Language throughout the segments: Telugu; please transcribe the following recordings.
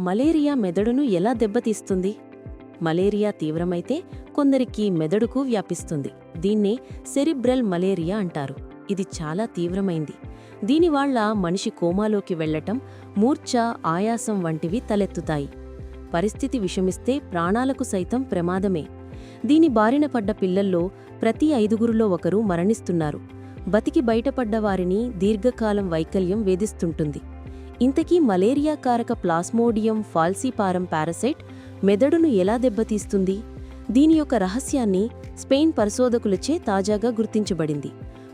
మలేరియా మెదడును ఎలా దెబ్బతీస్తుంది? మలేరియా తీవ్రమైతే కొందరికి మెదడుకు వ్యాపిస్తుంది. దీన్నే సెరిబ్రల్ మలేరియా అంటారు. ఇది చాలా తీవ్రమైంది. దీనివాళ్ళ మనిషి కోమాలోకి వెళ్ళటం మూర్ఛ ఆయాసం వంటివి తలెత్తుతాయి. పరిస్థితి విషమిస్తే ప్రాణాలకు సైతం ప్రమాదమే. దీని బారిన పడ్డ పిల్లల్లో ప్రతి ఐదుగురులో ఒకరు మరణిస్తున్నారు. బతికి బయటపడ్డ వారిని దీర్ఘకాలం వైకల్యం వేధిస్తుంటుంది. ఇంతకీ మలేరియా కారక ప్లాస్మోడియం ఫాల్సీపారం పారసైట్ మెదడును ఎలా దెబ్బతీస్తుంది? దీని యొక్క రహస్యాన్ని స్పెయిన్ పరిశోధకులచే తాజాగా గుర్తించబడింది.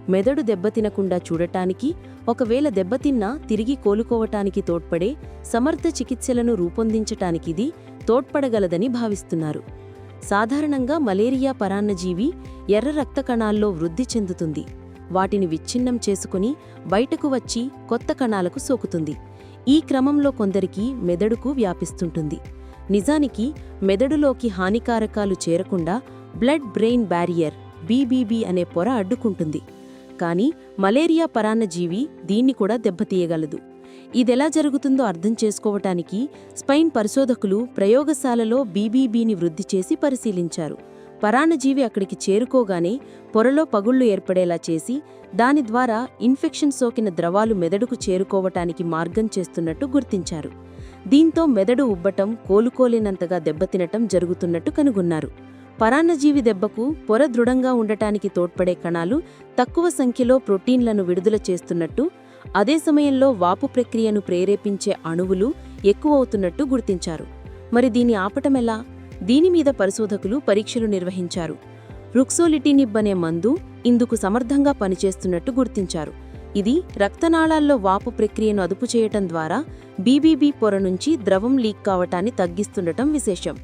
మెదడు దెబ్బతినకుండా చూడటానికి ఒకవేళ దెబ్బతిన్నా తిరిగి కోలుకోవటానికి తోడ్పడే సమర్థ చికిత్సలను రూపొందించటానికిది తోడ్పడగలదని భావిస్తున్నారు. సాధారణంగా మలేరియా పరాన్నజీవి ఎర్ర రక్త కణాల్లో వృద్ధి చెందుతుంది. వాటిని విచ్ఛిన్నం చేసుకుని బయటకు వచ్చి కొత్త కణాలకు సోకుతుంది. ఈ క్రమంలో కొందరికి మెదడుకు వ్యాపిస్తుంటుంది. నిజానికి మెదడులోకి హానికారకాలు చేరకుండా బ్లడ్ బ్రెయిన్ బ్యారియర్ బీబీబీ అనే పొర అడ్డుకుంటుంది. కానీ మలేరియా పరాన్నజీవి దీన్ని కూడా దెబ్బతీయగలదు. ఇదెలా జరుగుతుందో అర్థం చేసుకోవటానికి స్పైన్ పరిశోధకులు ప్రయోగశాలలో బీబీబీని వృద్ధి చేసి పరిశీలించారు. పరాన్నజీవి అక్కడికి చేరుకోగానే పొరలో పగుళ్ళు ఏర్పడేలా చేసి దాని ద్వారా ఇన్ఫెక్షన్ సోకిన ద్రవాలు మెదడుకు చేరుకోవటానికి మార్గం చేస్తున్నట్టు గుర్తించారు. దీంతో మెదడు ఉబ్బటం కోలుకోలేనంతగా దెబ్బతినటం జరుగుతున్నట్టు కనుగొన్నారు. పరాన్నజీవి దెబ్బకు పొర దృఢంగా ఉండటానికి తోడ్పడే కణాలు తక్కువ సంఖ్యలో ప్రోటీన్లను విడుదల చేస్తున్నట్టు అదే సమయంలో వాపు ప్రక్రియను ప్రేరేపించే అణువులు ఎక్కువవుతున్నట్టు గుర్తించారు. మరి దీన్ని ఆపటమెలా దీని మీద పరిశోధకులు పరీక్షలు నిర్వహించారు. రుక్సోలిటినిబ్ అనే మందు ఇందుకు సమర్థంగా పనిచేస్తున్నట్టు గుర్తించారు. ఇది రక్తనాళాల్లో వాపు ప్రక్రియను అదుపు చేయటం ద్వారా బీబీబీ పొర నుంచి ద్రవం లీక్ కావటాన్ని తగ్గిస్తుండటం విశేషం.